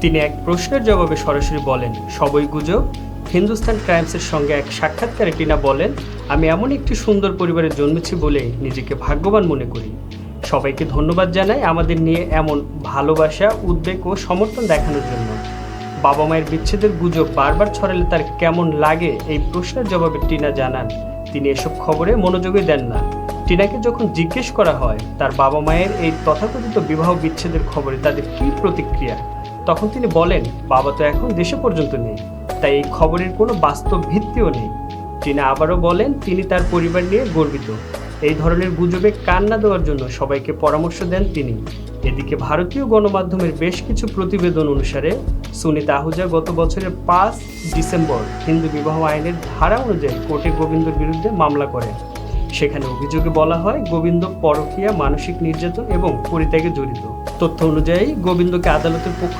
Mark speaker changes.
Speaker 1: তিনি এক প্রশ্নের জবাবে সরাসরি বলেন, সবই গুজব। হিন্দুস্তান ক্রাইমসের সঙ্গে এক সাক্ষাৎকারে টিনা বলেন, আমি এমন একটি সুন্দর পরিবারে জন্মেছি বলেই নিজেকে ভাগ্যবান মনে করি। সবাইকে ধন্যবাদ জানাই আমাদের নিয়ে এমন ভালোবাসা, উদ্বেগ ও সমর্থন দেখানোর জন্য। বাবা মায়ের বিচ্ছেদের গুজব বারবার ছড়ালে তার কেমন লাগে এই প্রশ্নের জবাবে টিনা জানান, তিনি এসব খবরে মনোযোগই দেন না। টিনাকে যখন জিজ্ঞেস করা হয়, তার বাবা মায়ের এই তথাকথিত বিবাহ বিচ্ছেদের খবরে তাদের কী প্রতিক্রিয়া? তখন তিনি বলেন, বাবা তো এখন দেশে পর্যন্ত নেই, তাই এই খবরের কোনো বাস্তব ভিত্তিও নেই। টিনা আবারও বলেন, তিনি তার পরিবার নিয়ে গর্বিত। এই ধরনের গুজবে কান না দেওয়ার জন্য সবাইকে পরামর্শ দেন তিনি। এদিকে ভারতীয় গণমাধ্যমের বেশ কিছু প্রতিবেদন অনুসারে, সুনিতা আহুজা গত বছরের পাঁচ ডিসেম্বর হিন্দু বিবাহ আইনের ধারা অনুযায়ী কোর্টে গোবিন্দর বিরুদ্ধে মামলা করেন। সেখানে অভিযোগে বলা হয়, গোবিন্দ পরকীয়া, মানসিক নির্যাতন এবং পরিত্যাগে জড়িত। তথ্য অনুযায়ী, গোবিন্দকে আদালতের পক্ষ